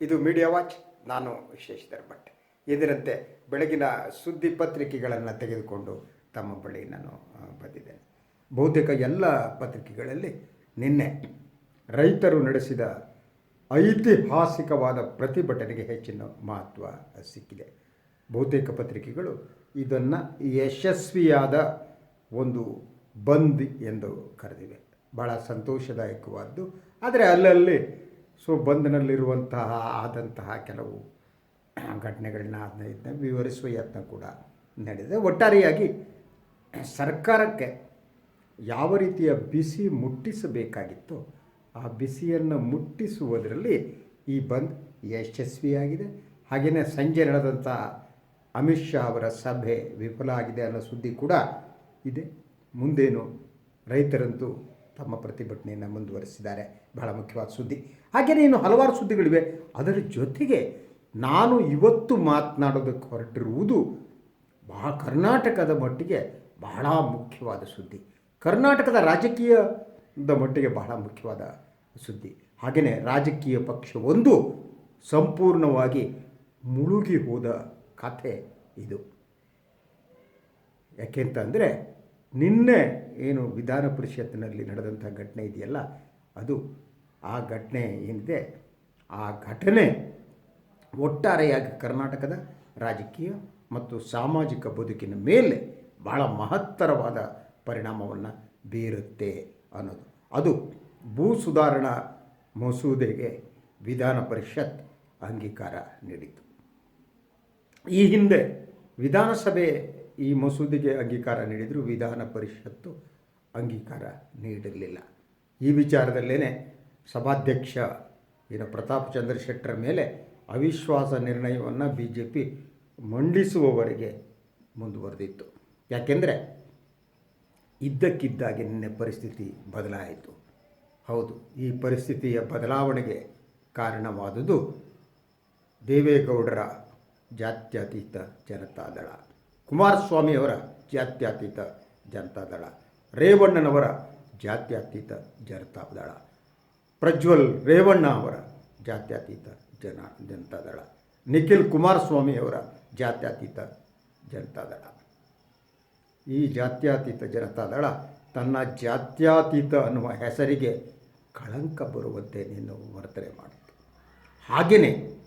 ಇದು media watch ನಾನು ವಿಶ್ವೇಶ್ವರ ಭಟ್ ಇದರಂತೆ ಬೆಳಗಿನ ಸುದ್ದಿ ಪತ್ರಿಕೆಗಳನ್ನು ತೆಗೆದುಕೊಂಡು ತಮ್ಮ ಬಳಿ ನಾನು ಬಂದಿದ್ದೇನೆ. ಬಹುತೇಕ ಎಲ್ಲ ಪತ್ರಿಕೆಗಳಲ್ಲಿ ನಿನ್ನೆ ರೈತರು ನಡೆಸಿದ ಐತಿಹಾಸಿಕವಾದ ಪ್ರತಿಭಟನೆಗೆ ಹೆಚ್ಚಿನ ಮಹತ್ವ ಸಿಕ್ಕಿದೆ. ಬಹುತೇಕ ಪತ್ರಿಕೆಗಳು ಇದನ್ನು ಯಶಸ್ವಿಯಾದ ಒಂದು ಬಂದ್ ಎಂದು ಕರೆದಿವೆ. ಭಾಳ ಸಂತೋಷದಾಯಕವಾದ್ದು. ಆದರೆ ಅಲ್ಲಲ್ಲಿ ಸೊ ಬಂದ್ನಲ್ಲಿರುವಂತಹ ಆದಂತಹ ಕೆಲವು ಘಟನೆಗಳನ್ನ ಅದನ್ನ ಇದನ್ನ ವಿವರಿಸುವ ಯತ್ನ ಕೂಡ ನಡೆದಿದೆ. ಒಟ್ಟಾರೆಯಾಗಿ ಸರ್ಕಾರಕ್ಕೆ ಯಾವ ರೀತಿಯ ಬಿಸಿ ಮುಟ್ಟಿಸಬೇಕಾಗಿತ್ತೋ ಆ ಬಿಸಿಯನ್ನು ಮುಟ್ಟಿಸುವುದರಲ್ಲಿ ಈ ಬಂದ್ ಯಶಸ್ವಿಯಾಗಿದೆ. ಹಾಗೆಯೇ ಸಂಜೆ ನಡೆದಂಥ ಅಮಿತ್ ಶಾ ಅವರ ಸಭೆ ವಿಫಲ ಆಗಿದೆ ಅನ್ನೋ ಸುದ್ದಿ ಕೂಡ ಇದೆ. ಮುಂದೇನು ರೈತರಂತೂ ತಮ್ಮ ಪ್ರತಿಭಟನೆಯನ್ನು ಮುಂದುವರಿಸಿದ್ದಾರೆ. ಬಹಳ ಮುಖ್ಯವಾದ ಸುದ್ದಿ. ಹಾಗೆಯೇ ಇನ್ನು ಹಲವಾರು ಸುದ್ದಿಗಳಿವೆ. ಅದರ ಜೊತೆಗೆ ನಾನು ಇವತ್ತು ಮಾತನಾಡೋದಕ್ಕೆ ಹೊರಟಿರುವುದು ಬಹಳ ಕರ್ನಾಟಕದ ಮಟ್ಟಿಗೆ ಬಹಳ ಮುಖ್ಯವಾದ ಸುದ್ದಿ. ಕರ್ನಾಟಕದ ರಾಜಕೀಯದ ಮಟ್ಟಿಗೆ ಬಹಳ ಮುಖ್ಯವಾದ ಸುದ್ದಿ. ಹಾಗೆಯೇ ರಾಜಕೀಯ ಪಕ್ಷವೊಂದು ಸಂಪೂರ್ಣವಾಗಿ ಮುಳುಗಿ ಹೋದ ಕಥೆ ಇದು. ಯಾಕೆಂತಂದರೆ ನಿನ್ನೆ ಏನು ವಿಧಾನ ಪರಿಷತ್ತಿನಲ್ಲಿ ನಡೆದಂಥ ಘಟನೆ ಇದೆಯಲ್ಲ, ಅದು ಆ ಘಟನೆ ಏನಿದೆ? ಆ ಘಟನೆ ಒಟ್ಟಾರೆಯಾಗಿ ಕರ್ನಾಟಕದ ರಾಜಕೀಯ ಮತ್ತು ಸಾಮಾಜಿಕ ಬದುಕಿನ ಮೇಲೆ ಬಹಳ ಮಹತ್ತರವಾದ ಪರಿಣಾಮವನ್ನು ಬೀರುತ್ತೆ ಅನ್ನೋದು. ಅದು ಭೂ ಸುಧಾರಣಾ ಮಸೂದೆಗೆ ವಿಧಾನ ಪರಿಷತ್ ಅಂಗೀಕಾರ ನೀಡಿತು ಈ ಹಿಂದೆ ವಿಧಾನಸಭೆ ಈ ಮಸೂದೆಗೆ ಅಂಗೀಕಾರ ನೀಡಿದರೂ, ವಿಧಾನ ಪರಿಷತ್ತು ಅಂಗೀಕಾರ ನೀಡಲಿಲ್ಲ ಈ ವಿಚಾರದಲ್ಲೇ ಸಭಾಧ್ಯಕ್ಷ ಏನು ಪ್ರತಾಪ್ ಚಂದ್ರ ಶೆಟ್ಟರ ಮೇಲೆ ಅವಿಶ್ವಾಸ ನಿರ್ಣಯವನ್ನು ಬಿ ಜೆ ಪಿ ಮಂಡಿಸುವವರೆಗೆ ಮುಂದುವರೆದಿತ್ತು. ಯಾಕೆಂದರೆ ಇದ್ದಕ್ಕಿದ್ದಾಗೆ ನಿನ್ನೆ ಪರಿಸ್ಥಿತಿ ಬದಲಾಯಿತು. ಹೌದು, ಈ ಪರಿಸ್ಥಿತಿಯ ಬದಲಾವಣೆಗೆ ಕಾರಣವಾದುದು ದೇವೇಗೌಡರ ಜಾತ್ಯತೀತ ಜನತಾದಳ ಕುಮಾರಸ್ವಾಮಿಯವರ ಜಾತ್ಯತೀತ ಜನತಾದಳ ರೇವಣ್ಣನವರ ಜಾತ್ಯತೀತ ಜನತಾದಳ ಪ್ರಜ್ವಲ್ ರೇವಣ್ಣ ಅವರ ಜಾತ್ಯತೀತ ಜನ, ಜನತಾದಳ. ನಿಖಿಲ್ ಕುಮಾರಸ್ವಾಮಿಯವರ ಜಾತ್ಯತೀತ ಜನತಾದಳ. ಈ ಜಾತ್ಯತೀತ ಜನತಾದಳ ತನ್ನ ಜಾತ್ಯತೀತ ಅನ್ನುವ ಹೆಸರಿಗೆ ಕಳಂಕ ಬರುವಂತೆ ನೀನು ವರ್ತನೆ ಮಾಡಿತು. ಹಾಗೆಯೇ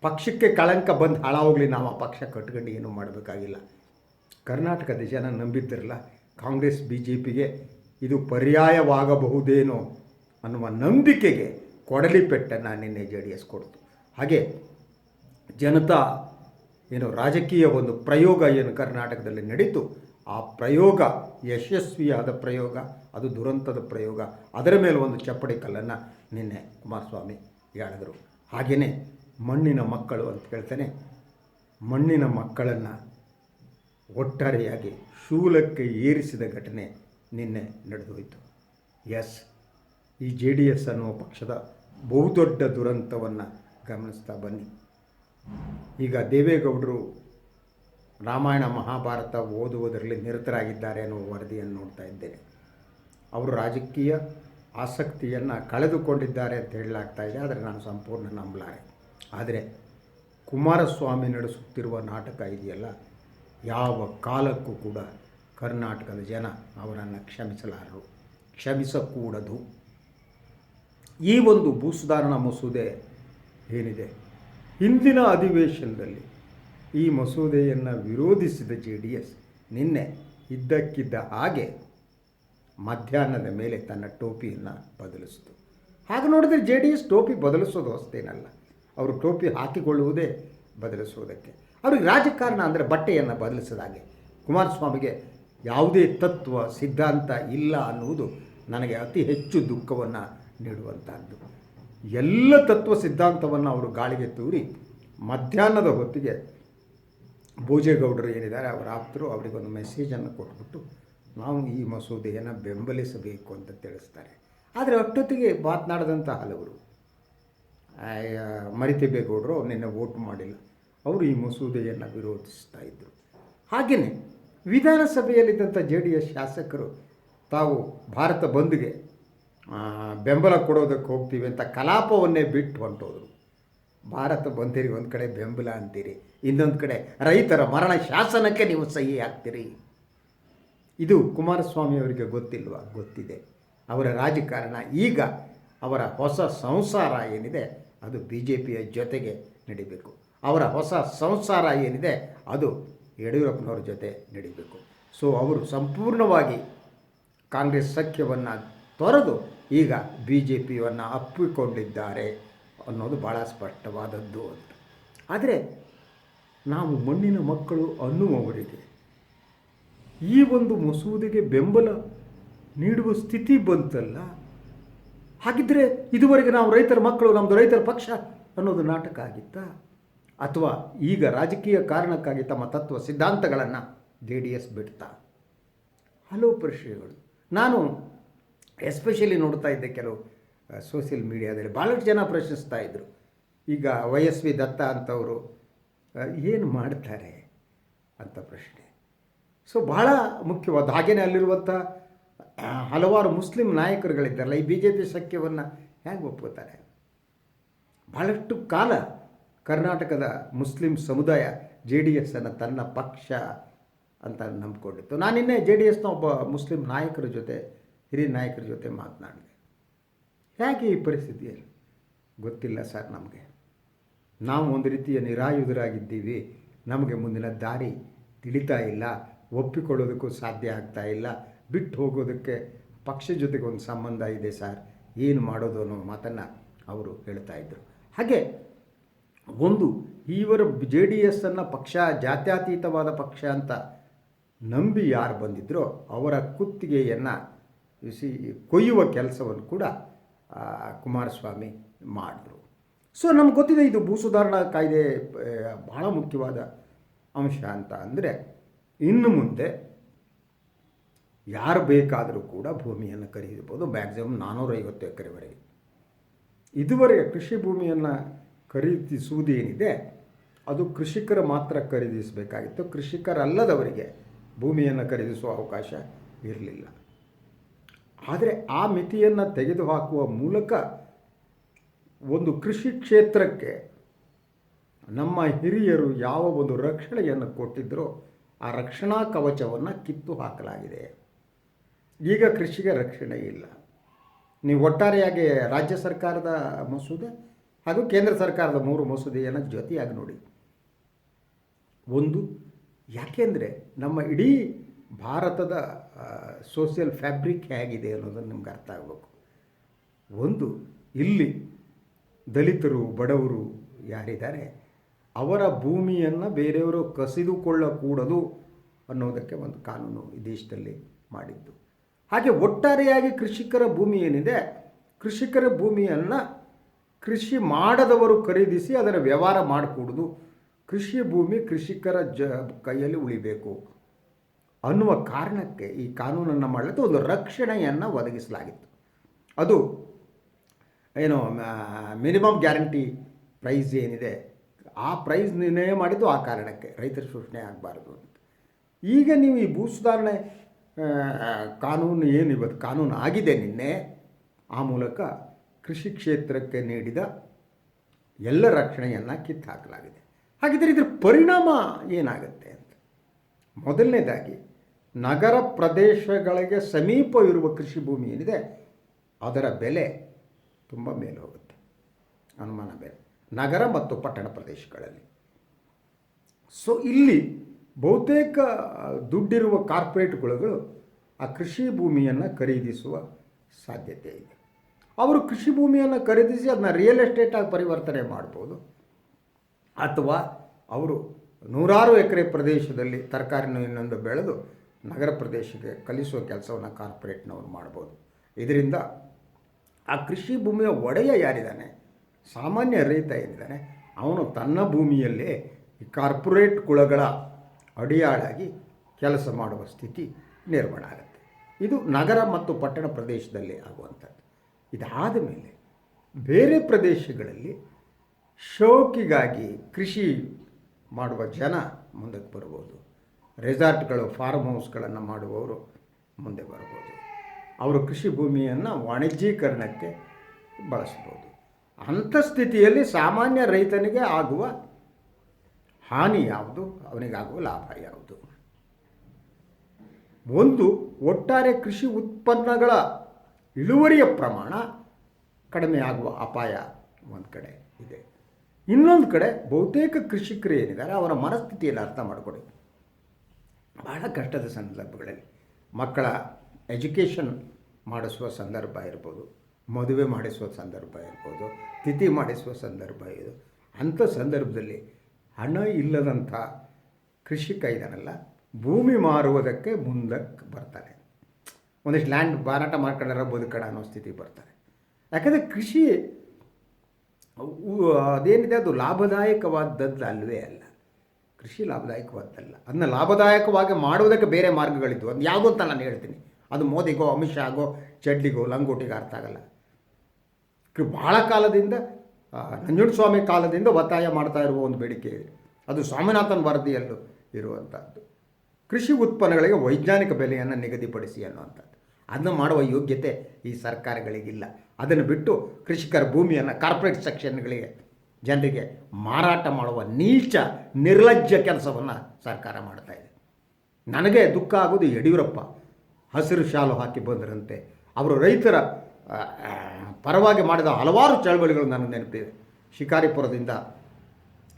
ಪಕ್ಷಕ್ಕೆ ಕಳಂಕ ಬಂದು ಹಾಳಾಗಲಿ ನಾವು ಆ ಪಕ್ಷ ಕಟ್ಕೊಂಡು ಏನೂ ಮಾಡಬೇಕಾಗಿಲ್ಲ. ಕರ್ನಾಟಕದ ಜನ ನಂಬಿದ್ದಿರಲ್ಲ, ಕಾಂಗ್ರೆಸ್ ಬಿ ಜೆ ಪಿಗೆ ಇದು ಪರ್ಯಾಯವಾಗಬಹುದೇನೋ ಅನ್ನುವ ನಂಬಿಕೆಗೆ ಕೊಡಲಿ ಪೆಟ್ಟನ್ನು ನಿನ್ನೆ ಜೆ ಡಿ ಎಸ್ ಕೊಡ್ತು. ಹಾಗೆ ಜನತಾ ಏನು ರಾಜಕೀಯ ಒಂದು ಪ್ರಯೋಗ ಏನು ಕರ್ನಾಟಕದಲ್ಲಿ ನಡೀತು, ಆ ಪ್ರಯೋಗ ಯಶಸ್ವಿಯಾದ ಪ್ರಯೋಗ, ಅದು ದುರಂತದ ಪ್ರಯೋಗ, ಅದರ ಮೇಲೆ ಒಂದು ಚಪ್ಪಡಿ ಕಲ್ಲನ್ನು ನಿನ್ನೆ ಕುಮಾರಸ್ವಾಮಿ ಹೇಳಿದರು ಹಾಗೆಯೇ ಮಣ್ಣಿನ ಮಕ್ಕಳು ಅಂತ ಹೇಳ್ತೇನೆ, ಮಣ್ಣಿನ ಮಕ್ಕಳನ್ನು ಒಟ್ಟಾರೆಯಾಗಿ ಶೂಲಕ್ಕೆ ಏರಿಸಿದ ಘಟನೆ ನಿನ್ನೆ ನಡೆದೋಯಿತು. ಎಸ್ ಈ ಜೆ ಡಿ ಎಸ್ ಅನ್ನುವ ಪಕ್ಷದ ಬಹುದೊಡ್ಡ ದುರಂತವನ್ನು ಗಮನಿಸ್ತಾ ಬನ್ನಿ. ಈಗ ದೇವೇಗೌಡರು ರಾಮಾಯಣ ಮಹಾಭಾರತ ಓದುವುದರಲ್ಲಿ ನಿರತರಾಗಿದ್ದಾರೆ ಅನ್ನುವ ವರದಿಯನ್ನು ನೋಡ್ತಾ ಇದ್ದೇನೆ. ಅವರು ರಾಜಕೀಯ ಆಸಕ್ತಿಯನ್ನು ಕಳೆದುಕೊಂಡಿದ್ದಾರೆ ಅಂತ ಹೇಳಲಾಗ್ತಾ ಇದೆ, ಆದರೆ ನಾನು ಸಂಪೂರ್ಣ ನಂಬಲಾರೆ. ಆದರೆ ಕುಮಾರಸ್ವಾಮಿ ನಡೆಸುತ್ತಿರುವ ನಾಟಕ ಇದೆಯಲ್ಲ, ಯಾವ ಕಾಲಕ್ಕೂ ಕೂಡ ಕರ್ನಾಟಕದ ಜನ ಅವರನ್ನು ಕ್ಷಮಿಸಲಾರರು. ಕ್ಷಮಿಸಕೂಡದು. ಈ ಒಂದು ಭೂ ಸುಧಾರಣಾ ಮಸೂದೆ ಏನಿದೆ? ಹಿಂದಿನ ಅಧಿವೇಶನದಲ್ಲಿ ಈ ಮಸೂದೆಯನ್ನು ವಿರೋಧಿಸಿದ ಜೆ ಡಿ ಎಸ್ ನಿನ್ನೆ ಇದ್ದಕ್ಕಿದ್ದ ಹಾಗೆ ಮಧ್ಯಾಹ್ನದ ಮೇಲೆ ತನ್ನ ಟೋಪಿಯನ್ನು ಬದಲಿಸಿತು. ಹಾಗೆ ನೋಡಿದರೆ ಜೆ ಡಿ ಎಸ್ ಟೋಪಿ ಬದಲಿಸೋದು ಅಷ್ಟೇನಲ್ಲ. ಅವರು ಟೋಪಿ ಹಾಕಿಕೊಳ್ಳುವುದೇ ಬದಲಿಸುವುದಕ್ಕೆ. ಅವ್ರಿಗೆ ರಾಜಕಾರಣ ಅಂದರೆ ಬಟ್ಟೆಯನ್ನು ಬದಲಿಸಿದ ಹಾಗೆ. ಕುಮಾರಸ್ವಾಮಿಗೆ ಯಾವುದೇ ತತ್ವ, ಸಿದ್ಧಾಂತ ಇಲ್ಲ ಅನ್ನುವುದು ನನಗೆ ಅತಿ ಹೆಚ್ಚು ದುಃಖವನ್ನು ನೀಡುವಂಥದ್ದು ಎಲ್ಲ ತತ್ವ ಸಿದ್ಧಾಂತವನ್ನು ಅವರು ಗಾಳಿಗೆ ತೂರಿ ಮಧ್ಯಾಹ್ನದ ಹೊತ್ತಿಗೆ ಭೋಜೇಗೌಡರು ಏನಿದ್ದಾರೆ, ಅವರ ಆಪ್ತರು ಅವರಿಗೊಂದು ಮೆಸೇಜನ್ನು ಕೊಟ್ಬಿಟ್ಟು ನಾವು ಈ ಮಸೂದೆಯನ್ನು ಬೆಂಬಲಿಸಬೇಕು ಅಂತ ತಿಳಿಸ್ತಾರೆ. ಆದರೆ ಅಷ್ಟೊತ್ತಿಗೆ ಮಾತನಾಡಿದಂಥ ಹಲವರು ಮರಿತಿಬೇಗೌಡರು ನಿನ್ನೆ ವೋಟ್ ಮಾಡಿಲ್ಲ. ಅವರು ಈ ಮಸೂದೆಯನ್ನು ವಿರೋಧಿಸ್ತಾ ಇದ್ದರು ಹಾಗೆಯೇ ವಿಧಾನಸಭೆಯಲ್ಲಿದ್ದಂಥ ಜೆ ಡಿ ಎಸ್ ಶಾಸಕರು ತಾವು ಭಾರತ ಬಂದ್ಗೆ ಬೆಂಬಲ ಕೊಡೋದಕ್ಕೆ ಹೋಗ್ತೀವಿ ಅಂತ ಕಲಾಪವನ್ನೇ ಬಿಟ್ಟು ಹೊಂಟೋದ್ರು. ಭಾರತ ಬಂದಿರಿ, ಒಂದು ಕಡೆ ಬೆಂಬಲ ಅಂತೀರಿ, ಇನ್ನೊಂದು ಕಡೆ ರೈತರ ಮರಣ ಶಾಸನಕ್ಕೆ ನೀವು ಸಹಿ ಹಾಕ್ತೀರಿ. ಇದು ಕುಮಾರಸ್ವಾಮಿ ಅವರಿಗೆ ಗೊತ್ತಿಲ್ವಾ? ಗೊತ್ತಿದೆ. ಅವರ ರಾಜಕಾರಣ ಈಗ ಅವರ ಹೊಸ ಸಂಸಾರ ಏನಿದೆ, ಅದು ಬಿ ಜೆ ಪಿಯ ಜೊತೆಗೆ ನಡಿಬೇಕು. ಅವರ ಹೊಸ ಸಂಸಾರ ಏನಿದೆ, ಅದು ಯಡಿಯೂರಪ್ಪನವ್ರ ಜೊತೆ ನಡಿಬೇಕು. ಸೊ ಅವರು ಸಂಪೂರ್ಣವಾಗಿ ಕಾಂಗ್ರೆಸ್ ಸಖ್ಯವನ್ನು ತೊರೆದು ಈಗ ಬಿ ಜೆ ಪಿಯನ್ನು ಅಪ್ಪಿಕೊಂಡಿದ್ದಾರೆ ಅನ್ನೋದು ಭಾಳ ಸ್ಪಷ್ಟವಾದದ್ದು ಅಂತ. ಆದರೆ ನಾವು ಮಣ್ಣಿನ ಮಕ್ಕಳು ಅನ್ನುವವರಿಗೆ ಈ ಒಂದು ಮಸೂದೆಗೆ ಬೆಂಬಲ ನೀಡುವ ಸ್ಥಿತಿ ಬಂತಲ್ಲ ಹಾಗಿದ್ದರೆ ಇದುವರೆಗೆ ನಾವು ರೈತರ ಮಕ್ಕಳು ನಮ್ಮದು ರೈತರ ಪಕ್ಷ ಅನ್ನೋದು ನಾಟಕ ಆಗಿತ್ತಾ? ಅಥವಾ ಈಗ ರಾಜಕೀಯ ಕಾರಣಕ್ಕಾಗಿ ತಮ್ಮ ತತ್ವ ಸಿದ್ಧಾಂತಗಳನ್ನು ಜೆ ಡಿ ಎಸ್ ಬಿಡ್ತಾ? ಹಲವು ಪ್ರಶ್ನೆಗಳು. ನಾನು ಎಸ್ಪೆಷಲಿ ನೋಡ್ತಾ ಇದ್ದೆ ಕೆಲವು ಸೋಷಿಯಲ್ ಮೀಡಿಯಾದಲ್ಲಿ ಭಾಳಷ್ಟು ಜನ ಪ್ರಶ್ನಿಸ್ತಾ ಇದ್ದರು ಈಗ ವಯಸ್ವಿ ದತ್ತ ಅಂತವರು ಏನು ಮಾಡ್ತಾರೆ ಅಂತ ಪ್ರಶ್ನೆ. ಸೊ ಬಹಳ ಮುಖ್ಯವಾದ ಹಾಗೆಯೇ ಅಲ್ಲಿರುವಂಥ ಹಲವಾರು ಮುಸ್ಲಿಂ ನಾಯಕರುಗಳಿದ್ದಾರಲ್ಲ, ಈ ಬಿ ಜೆ ಪಿ ಸಖ್ಯವನ್ನು ಹೇಗೆ ಒಪ್ಕೋತಾರೆ? ಬಹಳಷ್ಟು ಕಾಲ ಕರ್ನಾಟಕದ ಮುಸ್ಲಿಂ ಸಮುದಾಯ ಜೆ ಡಿ ಎಸ್ಸನ್ನು ತನ್ನ ಪಕ್ಷ ಅಂತ ನಂಬಿಕೊಂಡಿತ್ತು. ನಾನು ನಿನ್ನೆ ಜೆ ಡಿ ಎಸ್ನ ಒಬ್ಬ ಮುಸ್ಲಿಂ ನಾಯಕರ ಜೊತೆ ಹಿರಿಯ ನಾಯಕರ ಜೊತೆ ಮಾತನಾಡಿದೆ. ಹೇಗೆ ಈ ಪರಿಸ್ಥಿತಿಯಲ್ಲಿ? ಗೊತ್ತಿಲ್ಲ ಸರ್ ನಮಗೆ. ನಾವು ಒಂದು ರೀತಿಯ ನಿರಾಯುಧರಾಗಿದ್ದೀವಿ. ನಮಗೆ ಮುಂದಿನ ದಾರಿ ತಿಳಿತಾ ಇಲ್ಲ. ಒಪ್ಪಿಕೊಳ್ಳೋದಕ್ಕೂ ಸಾಧ್ಯ ಆಗ್ತಾ ಇಲ್ಲ. ಬಿಟ್ಟು ಹೋಗೋದಕ್ಕೆ ಪಕ್ಷ ಜೊತೆಗೆ ಒಂದು ಸಂಬಂಧ ಇದೆ ಸರ್. ಏನು ಮಾಡೋದು ಅನ್ನೋ ಮಾತನ್ನು ಅವರು ಹೇಳ್ತಾ ಇದ್ದರು ಹಾಗೆ ಒಂದು ಇವರ ಜೆ ಡಿ ಎಸ್ಸನ್ನು ಪಕ್ಷ, ಜಾತ್ಯತೀತವಾದ ಪಕ್ಷ ಅಂತ ನಂಬಿ ಯಾರು ಬಂದಿದ್ದರೋ ಅವರ ಕುತ್ತಿಗೆಯನ್ನು ಸಿ ಕೊಯ್ಯುವ ಕೆಲಸವನ್ನು ಕೂಡ ಕುಮಾರಸ್ವಾಮಿ ಮಾಡಿದ್ರು. ಸೊ ನಮ್ಗೆ ಗೊತ್ತಿದೆ ಇದು ಭೂ ಸುಧಾರಣಾ ಕಾಯ್ದೆ ಬಹಳ ಮುಖ್ಯವಾದ ಅಂಶ ಅಂತ ಅಂದರೆ, ಇನ್ನು ಮುಂದೆ ಯಾರು ಬೇಕಾದರೂ ಕೂಡ ಭೂಮಿಯನ್ನು ಖರೀದಿಬೋದು. ಮ್ಯಾಕ್ಸಿಮಮ್ ನಾನ್ನೂರೈವತ್ತು ಎಕರೆವರೆಗೆ. ಇದುವರೆಗೆ ಕೃಷಿ ಭೂಮಿಯನ್ನು ಖರೀದಿಸುವುದೇನಿದೆ, ಅದು ಕೃಷಿಕರು ಮಾತ್ರ ಖರೀದಿಸಬೇಕಾಗಿತ್ತು. ಕೃಷಿಕರಲ್ಲದವರಿಗೆ ಭೂಮಿಯನ್ನು ಖರೀದಿಸುವ ಅವಕಾಶ ಇರಲಿಲ್ಲ. ಆದರೆ ಆ ಮಿತಿಯನ್ನು ತೆಗೆದುಹಾಕುವ ಮೂಲಕ ಒಂದು ಕೃಷಿ ಕ್ಷೇತ್ರಕ್ಕೆ ನಮ್ಮ ಹಿರಿಯರು ಯಾವ ಒಂದು ರಕ್ಷಣೆಯನ್ನು ಕೊಟ್ಟಿದ್ದರೋ ಆ ರಕ್ಷಣಾ ಕವಚವನ್ನು ಕಿತ್ತು ಹಾಕಲಾಗಿದೆ. ಈಗ ಕೃಷಿಗೆ ರಕ್ಷಣೆ ಇಲ್ಲ. ನೀವು ಒಟ್ಟಾರೆಯಾಗಿ ರಾಜ್ಯ ಸರ್ಕಾರದ ಮಸೂದೆ ಹಾಗೂ ಕೇಂದ್ರ ಸರ್ಕಾರದ ಮೂರು ಮಸೂದೆಯನ್ನು ಜೊತೆಯಾಗಿ ನೋಡಿ. ಒಂದು ಯಾಕೆಂದರೆ ನಮ್ಮ ಇಡೀ ಭಾರತದ ಸೋಷಿಯಲ್ ಫ್ಯಾಬ್ರಿಕ್ ಹೇಗಿದೆ ಅನ್ನೋದನ್ನು ನಿಮ್ಗೆ ಅರ್ಥ ಆಗಬೇಕು. ಒಂದು, ಇಲ್ಲಿ ದಲಿತರು, ಬಡವರು ಯಾರಿದ್ದಾರೆ, ಅವರ ಭೂಮಿಯನ್ನು ಬೇರೆಯವರು ಕಸಿದುಕೊಳ್ಳಕೂಡದು ಅನ್ನೋದಕ್ಕೆ ಒಂದು ಕಾನೂನು ಈ ದೇಶದಲ್ಲಿ ಮಾಡಿದ್ದು. ಹಾಗೆ ಒಟ್ಟಾರೆಯಾಗಿ ಕೃಷಿಕರ ಭೂಮಿ ಏನಿದೆ, ಕೃಷಿಕರ ಭೂಮಿಯನ್ನು ಕೃಷಿ ಮಾಡದವರು ಖರೀದಿಸಿ ಅದರ ವ್ಯವಹಾರ ಮಾಡಿಕೊಡೋದು. ಕೃಷಿ ಭೂಮಿ ಕೃಷಿಕರ ಜ, ಕೈಯಲ್ಲಿ ಉಳಿಬೇಕು. ಅನ್ನುವ ಕಾರಣಕ್ಕೆ ಈ ಕಾನೂನನ್ನು ಮಾಡಲಿಕ್ಕೆ ಒಂದು ರಕ್ಷಣೆಯನ್ನು ಒದಗಿಸಲಾಗಿತ್ತು. ಅದು ಏನು ಮಿನಿಮಮ್ ಗ್ಯಾರಂಟಿ ಪ್ರೈಸ್ ಏನಿದೆ, ಆ ಪ್ರೈಸ್ ನಿರ್ಣಯ ಮಾಡಿದ್ದು ಆ ಕಾರಣಕ್ಕೆ ರೈತರ ಶೋಷಣೆ ಆಗಬಾರ್ದು ಅಂತ. ಈಗ ನೀವು ಈ ಭೂ ಸುಧಾರಣೆ ಕಾನೂನು ಏನು ಇವತ್ತು ಕಾನೂನು ಆಗಿದೆ ನಿನ್ನೆ, ಆ ಮೂಲಕ ಕೃಷಿ ಕ್ಷೇತ್ರಕ್ಕೆ ನೀಡಿದ ಎಲ್ಲ ರಕ್ಷಣೆಯನ್ನು ಕಿತ್ತು ಹಾಕಲಾಗಿದೆ ಹಾಗಿದ್ದರೆ ಇದರ ಪರಿಣಾಮ ಏನಾಗುತ್ತೆ ಅಂತ? ಮೊದಲನೇದಾಗಿ ನಗರ ಪ್ರದೇಶಗಳಿಗೆ ಸಮೀಪ ಇರುವ ಕೃಷಿ ಭೂಮಿ ಏನಿದೆ, ಅದರ ಬೆಲೆ ತುಂಬ ಮೇಲೆ ಹೋಗುತ್ತೆ. ಅನುಮಾನ ಬೆಲೆ ನಗರ ಮತ್ತು ಪಟ್ಟಣ ಪ್ರದೇಶಗಳಲ್ಲಿ. ಸೊ ಇಲ್ಲಿ ಬಹುತೇಕ ದುಡ್ಡಿರುವ ಕಾರ್ಪೊರೇಟ್ಗಳು ಆ ಕೃಷಿ ಭೂಮಿಯನ್ನು ಖರೀದಿಸುವ ಸಾಧ್ಯತೆ ಇದೆ. ಅವರು ಕೃಷಿ ಭೂಮಿಯನ್ನು ಖರೀದಿಸಿ ಅದನ್ನ ರಿಯಲ್ ಎಸ್ಟೇಟಾಗಿ ಪರಿವರ್ತನೆ ಮಾಡ್ಬೋದು. ಅಥವಾ ಅವರು ನೂರಾರು ಎಕರೆ ಪ್ರದೇಶದಲ್ಲಿ ತರಕಾರಿನ ಇನ್ನೊಂದು ಬೆಳೆದು ನಗರ ಪ್ರದೇಶಕ್ಕೆ ಕಲಿಸುವ ಕೆಲಸವನ್ನು ಕಾರ್ಪೊರೇಟ್ನವರು ಮಾಡ್ಬೋದು. ಇದರಿಂದ ಆ ಕೃಷಿ ಭೂಮಿಯ ಒಡೆಯ ಯಾರಿದ್ದಾನೆ? ಸಾಮಾನ್ಯ ರೈತ ಏನಿದ್ದಾನೆ? ಅವನು ತನ್ನ ಭೂಮಿಯಲ್ಲೇ ಈ ಕಾರ್ಪೊರೇಟ್ ಕುಳಗಳ ಅಡಿಯಾಳಾಗಿ ಕೆಲಸ ಮಾಡುವ ಸ್ಥಿತಿ ನಿರ್ಮಾಣ ಆಗುತ್ತೆ. ಇದು ನಗರ ಮತ್ತು ಪಟ್ಟಣ ಪ್ರದೇಶದಲ್ಲಿ ಆಗುವಂಥದ್ದು. ಇದಾದ ಮೇಲೆ ಬೇರೆ ಪ್ರದೇಶಗಳಲ್ಲಿ ಶೋಕಿಗಾಗಿ ಕೃಷಿ ಮಾಡುವ ಜನ ಮುಂದಕ್ಕೆ ಬರ್ಬೋದು. ರೆಸಾರ್ಟ್ಗಳು, ಫಾರ್ಮ್ ಹೌಸ್ಗಳನ್ನು ಮಾಡುವವರು ಮುಂದೆ ಬರ್ಬೋದು. ಅವರು ಕೃಷಿ ಭೂಮಿಯನ್ನು ವಾಣಿಜ್ಯೀಕರಣಕ್ಕೆ ಬಳಸ್ಬೋದು. ಅಂಥ ಸ್ಥಿತಿಯಲ್ಲಿ ಸಾಮಾನ್ಯ ರೈತನಿಗೆ ಆಗುವ ಹಾನಿ ಯಾವುದು? ಅವನಿಗಾಗುವ ಲಾಭ ಯಾವುದು? ಒಂದು, ಒಟ್ಟಾರೆ ಕೃಷಿ ಉತ್ಪನ್ನಗಳ ಇಳುವರಿಯ ಪ್ರಮಾಣ ಕಡಿಮೆ ಆಗುವ ಅಪಾಯ ಒಂದು ಕಡೆ ಇದೆ. ಇನ್ನೊಂದು ಕಡೆ ಬಹುತೇಕ ಕೃಷಿಕರು ಏನಿದ್ದಾರೆ, ಅವರ ಮನಸ್ಥಿತಿಯನ್ನು ಅರ್ಥ ಮಾಡಿಕೊಡಿ ಬಹಳ ಕಷ್ಟದ ಸಂದರ್ಭಗಳಲ್ಲಿ ಮಕ್ಕಳ ಎಜುಕೇಷನ್ ಮಾಡಿಸುವ ಸಂದರ್ಭ ಇರ್ಬೋದು, ಮದುವೆ ಮಾಡಿಸುವ ಸಂದರ್ಭ ಇರ್ಬೋದು, ತಿಥಿ ಮಾಡಿಸುವ ಸಂದರ್ಭ ಇದು. ಅಂಥ ಸಂದರ್ಭದಲ್ಲಿ ಹಣ ಇಲ್ಲದಂಥ ಕೃಷಿಕ ಇದನ್ನೆಲ್ಲ ಭೂಮಿ ಮಾರುವುದಕ್ಕೆ ಮುಂದಕ್ಕೆ ಬರ್ತಾರೆ. ಒಂದಿಷ್ಟು ಲ್ಯಾಂಡ್ ಮಾರಾಟ ಮಾಡ್ಕೊಂಡಾರ ಬದುಕಣ ಅನ್ನೋ ಸ್ಥಿತಿ ಬರ್ತಾರೆ. ಯಾಕಂದರೆ ಕೃಷಿ ಅದೇನಿದೆ, ಅದು ಲಾಭದಾಯಕವಾದದ್ದು ಅಲ್ಲವೇ ಅಲ್ಲ. ಕೃಷಿ ಲಾಭದಾಯಕವಾದ್ದಲ್ಲ ಅದನ್ನ ಲಾಭದಾಯಕವಾಗಿ ಮಾಡುವುದಕ್ಕೆ ಬೇರೆ ಮಾರ್ಗಗಳಿದ್ದವು ಅದು ಯಾವುದು ಅಂತ ನಾನು ಹೇಳ್ತೀನಿ. ಅದು ಮೋದಿಗೋ, ಅಮಿತ್ ಶಾಗೋ ಚಡ್ಡಿಗೋ ಲಂಗೋಟಿಗೋ ಅರ್ಥ ಆಗಲ್ಲ. ಬಹಳ ಕಾಲದಿಂದ ನಂಜುಂಡಸ್ವಾಮಿ ಕಾಲದಿಂದ ಒತ್ತಾಯ ಮಾಡ್ತಾ ಇರುವ ಒಂದು ಬೇಡಿಕೆ ಇದೆ. ಅದು ಸ್ವಾಮಿನಾಥನ್ ವರದಿಯಲ್ಲೂ ಇರುವಂಥದ್ದು ಕೃಷಿ ಉತ್ಪನ್ನಗಳಿಗೆ ವೈಜ್ಞಾನಿಕ ಬೆಲೆಯನ್ನು ನಿಗದಿಪಡಿಸಿ ಅನ್ನುವಂಥದ್ದು. ಅದನ್ನು ಮಾಡುವ ಯೋಗ್ಯತೆ ಈ ಸರ್ಕಾರಗಳಿಗಿಲ್ಲ. ಅದನ್ನು ಬಿಟ್ಟು ಕೃಷಿಕರ ಭೂಮಿಯನ್ನು, ಕಾರ್ಪೊರೇಟ್ ಸೆಕ್ಷನ್ಗಳಿಗೆ ಜನರಿಗೆ ಮಾರಾಟ ಮಾಡುವ ನೀಚ, ನಿರ್ಲಜ್ಜ ಕೆಲಸವನ್ನು ಸರ್ಕಾರ ಮಾಡ್ತಾ ಇದೆ. ನನಗೆ ದುಃಖ ಆಗೋದು ಯಡಿಯೂರಪ್ಪ. ಹಸಿರು ಶಾಲು ಹಾಕಿ ಬಂದರಂತೆ. ಅವರು ರೈತರ ಪರವಾಗಿ ಮಾಡಿದ ಹಲವಾರು ಚಳವಳಿಗಳು ನನಗೆ ನೆನಪಿದೆ. ಶಿಕಾರಿಪುರದಿಂದ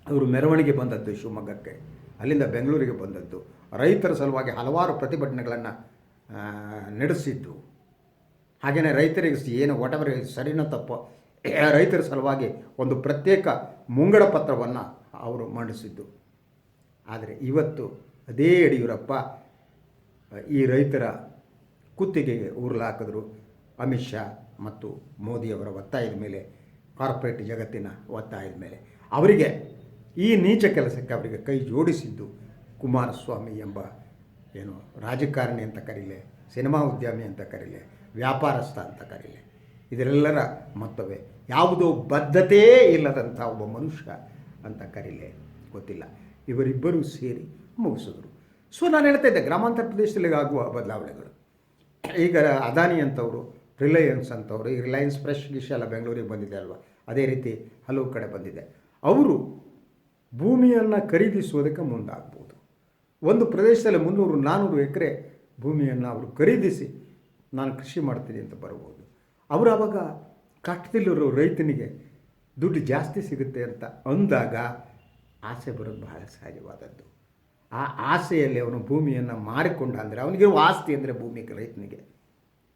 ಅವರು ಮೆರವಣಿಗೆ ಬಂದದ್ದು ಶಿವಮೊಗ್ಗಕ್ಕೆ, ಅಲ್ಲಿಂದ ಬೆಂಗಳೂರಿಗೆ ಬಂದದ್ದು. ರೈತರ ಸಲುವಾಗಿ ಹಲವಾರು ಪ್ರತಿಭಟನೆಗಳನ್ನು ನಡೆಸಿದ್ದು. ಹಾಗೆಯೇ ರೈತರಿಗೆ ಏನು ಒಟವರಿಗೆ ಸರಿನೋ ತಪ್ಪೋ ರೈತರ ಸಲುವಾಗಿ ಒಂದು ಪ್ರತ್ಯೇಕ ಮುಂಗಡ ಪತ್ರವನ್ನು ಅವರು ಮಂಡಿಸಿದ್ದು. ಆದರೆ ಇವತ್ತು ಅದೇ ಯಡಿಯೂರಪ್ಪ, ಈ ರೈತರ ಕುತ್ತಿಗೆಗೆ ಉರುಳಾಕಿದ್ರು ಅಮಿತ್ ಶಾ ಮತ್ತು ಮೋದಿಯವರ ಒತ್ತಾಯದ ಮೇಲೆ, ಕಾರ್ಪೊರೇಟ್ ಜಗತ್ತಿನ ಒತ್ತಾಯದ ಮೇಲೆ. ಅವರಿಗೆ ಈ ನೀಚ ಕೆಲಸಕ್ಕೆ ಅವರಿಗೆ ಕೈ ಜೋಡಿಸಿದ್ದು ಕುಮಾರಸ್ವಾಮಿ ಎಂಬ ಏನು ರಾಜಕಾರಣಿ ಅಂತ ಕರೀಲೆ, ಸಿನಿಮಾ ಉದ್ಯಮಿ ಅಂತ ಕರೀಲೆ, ವ್ಯಾಪಾರಸ್ಥ ಅಂತ ಕರೀಲೆ. ಇದರೆಲ್ಲರ ಮೊತ್ತವೇ ಯಾವುದೋ ಬದ್ಧತೆ ಇಲ್ಲದಂಥ ಒಬ್ಬ ಮನುಷ್ಯ ಅಂತ ಕರೀಲೆ. ಗೊತ್ತಿಲ್ಲ. ಇವರಿಬ್ಬರೂ ಸೇರಿ ಮುಗಿಸಿದ್ರು. ಸೊ ನಾನು ಹೇಳ್ತಾ ಇದ್ದೆ, ಗ್ರಾಮಾಂತರ ಪ್ರದೇಶದಲ್ಲಿ ಆಗುವ ಬದಲಾವಣೆಗಳು. ಈಗ ಅದಾನಿ ಅಂತವರು, ರಿಲಯನ್ಸ್ ಅಂತವರು, ಈ ರಿಲಯನ್ಸ್ ಫ್ರೆಶ್ ಡಿಶ್ ಎಲ್ಲ ಬೆಂಗಳೂರಿಗೆ ಬಂದಿದೆ ಅಲ್ವಾ? ಅದೇ ರೀತಿ ಹಲವು ಕಡೆ ಬಂದಿದೆ. ಅವರು ಭೂಮಿಯನ್ನು ಖರೀದಿಸುವುದಕ್ಕೆ ಮುಂದಾಗ್ಬೋದು. ಒಂದು ಪ್ರದೇಶದಲ್ಲಿ ಮುನ್ನೂರು ನಾನ್ನೂರು ಎಕರೆ ಭೂಮಿಯನ್ನು ಅವರು ಖರೀದಿಸಿ, ನಾನು ಕೃಷಿ ಮಾಡ್ತೀನಿ ಅಂತ ಬರ್ಬೋದು. ಅವರು ಆವಾಗ ಕಷ್ಟದಲ್ಲಿರೋ ರೈತನಿಗೆ ದುಡ್ಡು ಜಾಸ್ತಿ ಸಿಗುತ್ತೆ ಅಂತ ಅಂದಾಗ ಆಸೆ ಬರೋದು ಬಹಳ ಸಹಜವಾದದ್ದು. ಆ ಆಸೆಯಲ್ಲಿ ಅವನು ಭೂಮಿಯನ್ನು ಮಾರಿಕೊಂಡ ಅಂದರೆ ಅವನಿಗಿರುವ ಆಸ್ತಿ ಅಂದರೆ ಭೂಮಿ ರೈತನಿಗೆ.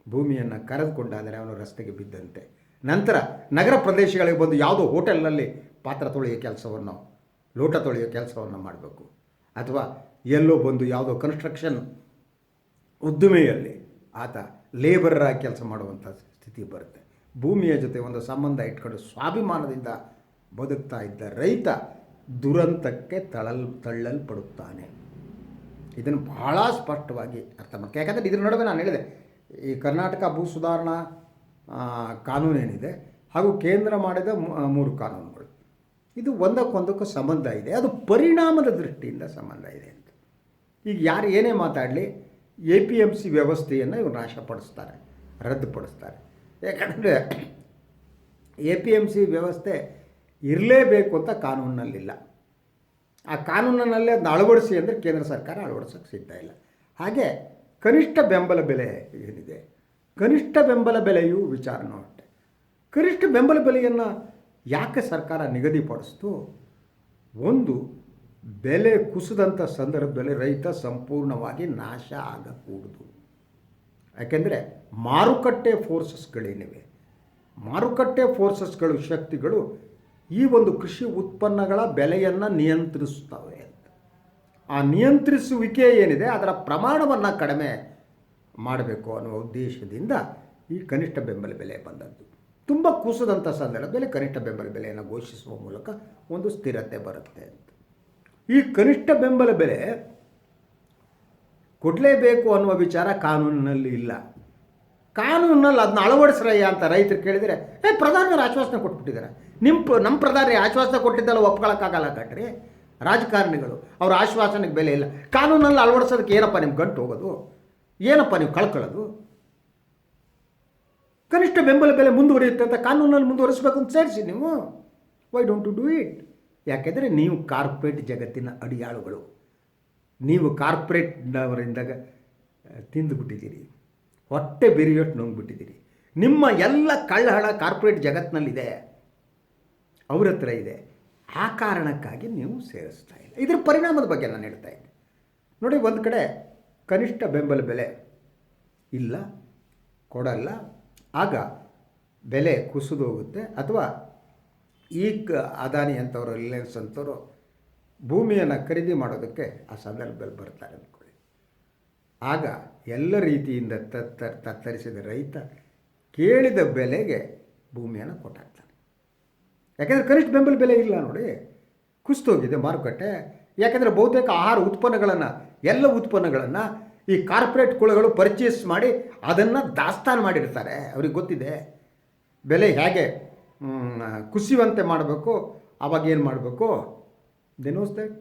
ಭೂಮಿಯನ್ನು ಕರೆದುಕೊಂಡ ಅಂದರೆ ಅವನು ರಸ್ತೆಗೆ ಬಿದ್ದಂತೆ. ನಂತರ ನಗರ ಪ್ರದೇಶಗಳಿಗೆ ಬಂದು ಯಾವುದೋ ಹೋಟೆಲ್ನಲ್ಲಿ ಪಾತ್ರ ತೊಳೆಯೋ ಕೆಲಸವನ್ನು, ಲೋಟ ತೊಳೆಯೋ ಕೆಲಸವನ್ನು ಮಾಡಬೇಕು. ಅಥವಾ ಎಲ್ಲೋ ಬಂದು ಯಾವುದೋ ಕನ್ಸ್ಟ್ರಕ್ಷನ್ ಉದ್ದಿಮೆಯಲ್ಲಿ ಆತ ಲೇಬರರಾಗಿ ಕೆಲಸ ಮಾಡುವಂಥ ಸ್ಥಿತಿ ಬರುತ್ತೆ. ಭೂಮಿಯ ಜೊತೆ ಒಂದು ಸಂಬಂಧ ಇಟ್ಕೊಂಡು ಸ್ವಾಭಿಮಾನದಿಂದ ಬದುಕ್ತಾ ಇದ್ದ ರೈತ ದುರಂತಕ್ಕೆ ತಳಲ್, ತಳ್ಳಲ್ಪಡುತ್ತಾನೆ. ಇದನ್ನು ಬಹಳ ಸ್ಪಷ್ಟವಾಗಿ ಅರ್ಥ ಮಾಡ್ಕೊ, ಯಾಕಂದರೆ ಇದ್ರ ನಡುವೆ ನಾನು ಹೇಳಿದೆ, ಈ ಕರ್ನಾಟಕ ಭೂ ಸುಧಾರಣಾ ಕಾನೂನೇನಿದೆ ಹಾಗೂ ಕೇಂದ್ರ ಮಾಡಿದ ಮೂರು ಕಾನೂನುಗಳು. ಇದು ಒಂದಕ್ಕೊಂದಕ್ಕೂ ಸಂಬಂಧ ಇದೆ. ಅದು ಪರಿಣಾಮದ ದೃಷ್ಟಿಯಿಂದ ಸಂಬಂಧ ಇದೆ ಅಂತ. ಈಗ ಯಾರು ಏನೇ ಮಾತಾಡಲಿ, ಎ ಪಿ ಎಂ ಸಿ ವ್ಯವಸ್ಥೆಯನ್ನು ಇವರು ನಾಶಪಡಿಸ್ತಾರೆ, ರದ್ದುಪಡಿಸ್ತಾರೆ. ಯಾಕಂದರೆ ಎ ಪಿ ಎಂ ಸಿ ವ್ಯವಸ್ಥೆ ಇರಲೇಬೇಕು ಅಂತ ಕಾನೂನಿನಲ್ಲಿಲ್ಲ ಆ ಕಾನೂನಿನಲ್ಲೇ ಅದನ್ನ ಅಳವಡಿಸಿ ಅಂದರೆ ಕೇಂದ್ರ ಸರ್ಕಾರ ಅಳವಡಿಸೋಕ್ಕೆ ಸಿದ್ಧ ಇಲ್ಲ. ಹಾಗೆ ಕನಿಷ್ಠ ಬೆಂಬಲ ಬೆಲೆ ಏನಿದೆ? ಕನಿಷ್ಠ ಬೆಂಬಲ ಬೆಲೆಯು ವಿಚಾರನೂ ಅಷ್ಟೆ. ಕನಿಷ್ಠ ಬೆಂಬಲ ಬೆಲೆಯನ್ನು ಯಾಕೆ ಸರ್ಕಾರ ನಿಗದಿಪಡಿಸ್ತು? ಒಂದು, ಬೆಲೆ ಕುಸಿದಂಥ ಸಂದರ್ಭದಲ್ಲಿ ರೈತ ಸಂಪೂರ್ಣವಾಗಿ ನಾಶ ಆಗಕೂಡದು. ಯಾಕೆಂದರೆ ಮಾರುಕಟ್ಟೆ ಫೋರ್ಸಸ್ಗಳೇನಿವೆ ಮಾರುಕಟ್ಟೆ ಫೋರ್ಸಸ್ಗಳು ಶಕ್ತಿಗಳು ಈ ಒಂದು ಕೃಷಿ ಉತ್ಪನ್ನಗಳ ಬೆಲೆಯನ್ನು ನಿಯಂತ್ರಿಸ್ತವೆ ಅಂತ. ಆ ನಿಯಂತ್ರಿಸುವಿಕೆ ಏನಿದೆ, ಅದರ ಪ್ರಮಾಣವನ್ನು ಕಡಿಮೆ ಮಾಡಬೇಕು ಅನ್ನುವ ಉದ್ದೇಶದಿಂದ ಈ ಕನಿಷ್ಠ ಬೆಂಬಲ ಬೆಲೆ ಬಂದದ್ದು. ತುಂಬ ಕುಸಿದಂಥ ಸಂದರ್ಭದಲ್ಲಿ ಕನಿಷ್ಠ ಬೆಂಬಲ ಬೆಲೆಯನ್ನು ಘೋಷಿಸುವ ಮೂಲಕ ಒಂದು ಸ್ಥಿರತೆ ಬರುತ್ತೆ ಅಂತ. ಈ ಕನಿಷ್ಠ ಬೆಂಬಲ ಬೆಲೆ ಕೊಡಲೇಬೇಕು ಅನ್ನುವ ವಿಚಾರ ಕಾನೂನಿನಲ್ಲಿ ಇಲ್ಲ. ಕಾನೂನಲ್ಲಿ ಅದನ್ನ ಅಳವಡಿಸ್ರಯ್ಯ ಅಂತ ರೈತರು ಕೇಳಿದರೆ, ಏ, ಪ್ರಧಾನಿಯವರು ಆಶ್ವಾಸನೆ ಕೊಟ್ಬಿಟ್ಟಿದ್ದಾರೆ. ನಿಮ್ಮ ನಮ್ಮ ಪ್ರಧಾನಿ ಆಶ್ವಾಸನೆ ಕೊಟ್ಟಿದ್ದಲ್ಲ ಒಪ್ಕೊಳಕ್ಕಾಗಲ್ಲ ಕಣ್ರಿ. ರಾಜಕಾರಣಿಗಳು, ಅವ್ರ ಆಶ್ವಾಸನೆಗೆ ಬೆಲೆ ಇಲ್ಲ. ಕಾನೂನಲ್ಲಿ ಅಳವಡಿಸೋದಕ್ಕೆ ಏನಪ್ಪ ನಿಮ್ಗೆ ಗಂಟು ಹೋಗೋದು? ಏನಪ್ಪ ನೀವು ಕಳ್ಕೊಳ್ಳೋದು? ಕನಿಷ್ಠ ಬೆಂಬಲ ಬೆಲೆ ಮುಂದುವರಿಯುತ್ತೆ ಅಂತ ಕಾನೂನಲ್ಲಿ ಮುಂದುವರಿಸಬೇಕು ಅಂತ ಸೇರಿಸಿ ನೀವು. Why don't to do it ಯಾಕೆಂದರೆ ನೀವು ಕಾರ್ಪೊರೇಟ್ ಜಗತ್ತಿನ ಅಡಿಯಾಳುಗಳು. ನೀವು ಕಾರ್ಪೊರೇಟ್ನವರಿಂದ ತಿಂದುಬಿಟ್ಟಿದ್ದೀರಿ ಹೊಟ್ಟೆ ಬೆರಿಯೊಟ್ಟು ನುಂಗ್ಬಿಟ್ಟಿದ್ದೀರಿ. ನಿಮ್ಮ ಎಲ್ಲ ಕಳ್ಳಹಳ ಕಾರ್ಪೊರೇಟ್ ಜಗತ್ತಿನಲ್ಲಿದೆ. ಅವ್ರ ಹತ್ರ ಇದೆ. ಆ ಕಾರಣಕ್ಕಾಗಿ ನೀವು ಸೇರಿಸ್ತಾ ಇಲ್ಲ. ಇದರ ಪರಿಣಾಮದ ಬಗ್ಗೆ ನಾನು ಹೇಳ್ತಾ ಇದ್ದೆ. ನೋಡಿ, ಒಂದು ಕಡೆ ಕನಿಷ್ಠ ಬೆಂಬಲ ಬೆಲೆ ಇಲ್ಲ, ಕೊಡಲ್ಲ. ಆಗ ಬೆಲೆ ಕುಸಿದು ಹೋಗುತ್ತೆ. ಅಥವಾ ಈ ಅದಾನಿ ಅಂಥವ್ರು ರಿಲಯನ್ಸ್ ಅಂತವರು ಭೂಮಿಯನ್ನು ಖರೀದಿ ಮಾಡೋದಕ್ಕೆ ಆ ಸಂದರ್ಭದಲ್ಲಿ ಬರ್ತಾರೆ ಅಂದ್ಕೊಳ್ಳಿ. ಆಗ ಎಲ್ಲ ರೀತಿಯಿಂದ ತತ್ತ, ತತ್ತರಿಸಿದ ರೈತ ಕೇಳಿದ ಬೆಲೆಗೆ ಭೂಮಿಯನ್ನು ಕೊಟ್ಟಾಗ್ತಾನೆ ಯಾಕೆಂದರೆ ಕನಿಷ್ಠ ಬೆಂಬಲ ಬೆಲೆ ಇಲ್ಲ ನೋಡಿ. ಕುಸ್ತೋಗಿದೆ ಮಾರುಕಟ್ಟೆ. ಯಾಕೆಂದರೆ ಬಹುತೇಕ ಆಹಾರ ಉತ್ಪನ್ನಗಳನ್ನು, ಎಲ್ಲ ಉತ್ಪನ್ನಗಳನ್ನು ಈ ಕಾರ್ಪೊರೇಟ್ ಕುಳಗಳು ಪರ್ಚೇಸ್ ಮಾಡಿ ಅದನ್ನು ದಾಸ್ತಾನು ಮಾಡಿರ್ತಾರೆ. ಅವ್ರಿಗೆ ಗೊತ್ತಿದೆ. ಬೆಲೆ ಹೇಗೆ ಕುಸಿಯುವಂತೆ ಮಾಡಬೇಕು, ಅವಾಗ ಏನು ಮಾಡಬೇಕು? ದೆ ನೋಸ್ ದಟ್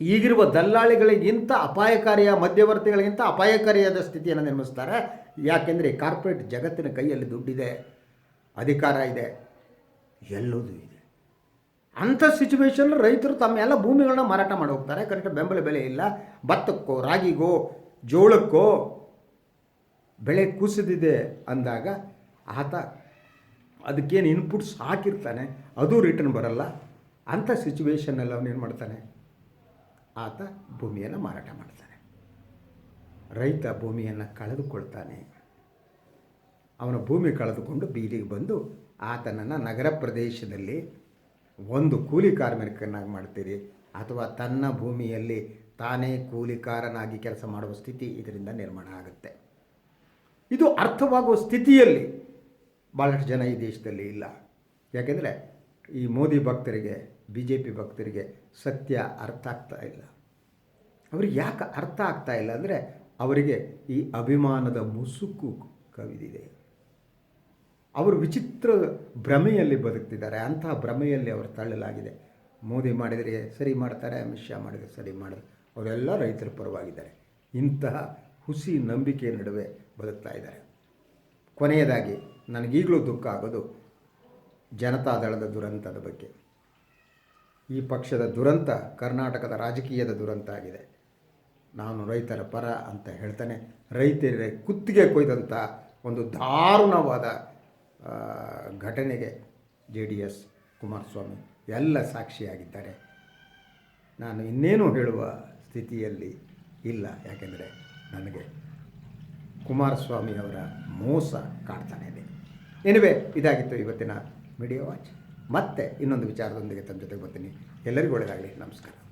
ಈಗಿರುವ ದಲ್ಲಾಳಿಗಳಿಗಿಂತ ಅಪಾಯಕಾರಿಯ, ಮಧ್ಯವರ್ತಿಗಳಿಗಿಂತ ಅಪಾಯಕಾರಿಯಾದ ಸ್ಥಿತಿಯನ್ನು ನಿರ್ಮಿಸ್ತಾರೆ. ಯಾಕೆಂದರೆ ಕಾರ್ಪೊರೇಟ್ ಜಗತ್ತಿನ ಕೈಯಲ್ಲಿ ದುಡ್ಡಿದೆ, ಅಧಿಕಾರ ಇದೆ, ಎಲ್ಲದೂ ಇದೆ. ಅಂಥ ಸಿಚುವೇಶನ್ ರೈತರು ತಮ್ಮ ಎಲ್ಲ ಭೂಮಿಗಳನ್ನ ಮಾರಾಟ ಮಾಡಿ ಹೋಗ್ತಾರೆ. ಕರೆಕ್ಟ್ ಬೆಂಬಲ ಬೆಲೆ ಇಲ್ಲ. ಭತ್ತಕ್ಕೋ, ರಾಗಿಗೋ, ಜೋಳಕ್ಕೋ ಬೆಳೆ ಕುಸಿದಿದೆ ಅಂದಾಗ ಆತ ಅದಕ್ಕೇನು ಇನ್ಪುಟ್ಸ್ ಹಾಕಿರ್ತಾನೆ. ಅದು ರಿಟರ್ನ್ ಬರಲ್ಲ. ಅಂಥ ಸಿಚುವೇಶನ್ನಲ್ಲಿ ಅವನೇನು ಮಾಡ್ತಾನೆ? ಆತ ಭೂಮಿಯನ್ನು ಮಾರಾಟ ಮಾಡ್ತಾನೆ. ರೈತ ಭೂಮಿಯನ್ನು ಕಳೆದುಕೊಳ್ತಾನೆ. ಅವನ ಭೂಮಿ ಕಳೆದುಕೊಂಡು ಬೀದಿಗೆ ಬಂದು ಆತನನ್ನು ನಗರ ಪ್ರದೇಶದಲ್ಲಿ ಒಂದು ಕೂಲಿ ಕಾರ್ಮಿಕನಾಗಿ ಮಾಡ್ತೀರಿ ಅಥವಾ ತನ್ನ ಭೂಮಿಯಲ್ಲಿ ತಾನೇ ಕೂಲಿಕಾರನಾಗಿ ಕೆಲಸ ಮಾಡುವ ಸ್ಥಿತಿ ಇದರಿಂದ ನಿರ್ಮಾಣ ಆಗುತ್ತೆ. ಇದು ಅರ್ಥವಾಗುವ ಸ್ಥಿತಿಯಲ್ಲಿ ಭಾಳಷ್ಟು ಜನ ಈ ದೇಶದಲ್ಲಿ ಇಲ್ಲ. ಯಾಕೆಂದರೆ ಈ ಮೋದಿ ಭಕ್ತರಿಗೆ ಬಿ ಜೆ ಪಿ ಭಕ್ತರಿಗೆ ಸತ್ಯ ಅರ್ಥ ಆಗ್ತಾ ಇಲ್ಲ. ಅವ್ರಿಗೆ ಯಾಕೆ ಅರ್ಥ ಆಗ್ತಾ ಇಲ್ಲ ಅಂದರೆ ಅವರಿಗೆ ಈ ಅಭಿಮಾನದ ಮುಸುಕು ಕವಿದಿದೆ. ಅವರು ವಿಚಿತ್ರ ಭ್ರಮೆಯಲ್ಲಿ ಬದುಕ್ತಿದ್ದಾರೆ. ಅಂತಹ ಭ್ರಮೆಯಲ್ಲಿ ಅವರು ತಳ್ಳಲಾಗಿದೆ. ಮೋದಿ ಮಾಡಿದರೆ ಸರಿ ಮಾಡ್ತಾರೆ, ಅಮಿತ್ ಶಾ ಮಾಡಿದರೆ ಸರಿ ಮಾಡಿದ್ರೆ. ಅವರೆಲ್ಲ ರೈತರ ಪರವಾಗಿದ್ದಾರೆ. ಇಂತಹ ಹುಸಿ ನಂಬಿಕೆ ನಡುವೆ ಬದುಕ್ತಾ ಇದ್ದಾರೆ. ಕೊನೆಯದಾಗಿ, ನನಗೀಗಲೂ ದುಃಖ ಆಗೋದು ಜನತಾದಳದ ದುರಂತದ ಬಗ್ಗೆ. ಈ ಪಕ್ಷದ ದುರಂತ ಕರ್ನಾಟಕದ ರಾಜಕೀಯದ ದುರಂತ ಆಗಿದೆ. ನಾನು ರೈತರ ಪರ ಅಂತ ಹೇಳ್ತಾನೆ. ರೈತರಿಗೆ ಕುತ್ತಿಗೆ ಕೊಯ್ದಂಥ ಒಂದು ದಾರುಣವಾದ ಘಟನೆಗೆ ಜೆ ಡಿ ಎಸ್ ಕುಮಾರಸ್ವಾಮಿ ಎಲ್ಲ ಸಾಕ್ಷಿಯಾಗಿದ್ದಾರೆ. ನಾನು ಇನ್ನೇನು ಹೇಳುವ ಸ್ಥಿತಿಯಲ್ಲಿ ಇಲ್ಲ. ಯಾಕೆಂದರೆ ನನಗೆ ಕುಮಾರಸ್ವಾಮಿ ಅವರ ಮೋಸ ಕಾಡ್ತಾನೆ ಇದೆ. ಎನಿವೆ ಇದಾಗಿತ್ತು ಇವತ್ತಿನ ಮೀಡಿಯಾ ವಾಚ್ ಮತ್ತೆ ಇನ್ನೊಂದು ವಿಚಾರದೊಂದಿಗೆ ತಮ್ಮ ಜೊತೆಗೆ ಬರ್ತೀನಿ. ಎಲ್ಲರಿಗೂ ಒಳ್ಳೆಯದಾಗಲಿ. ನಮಸ್ಕಾರ.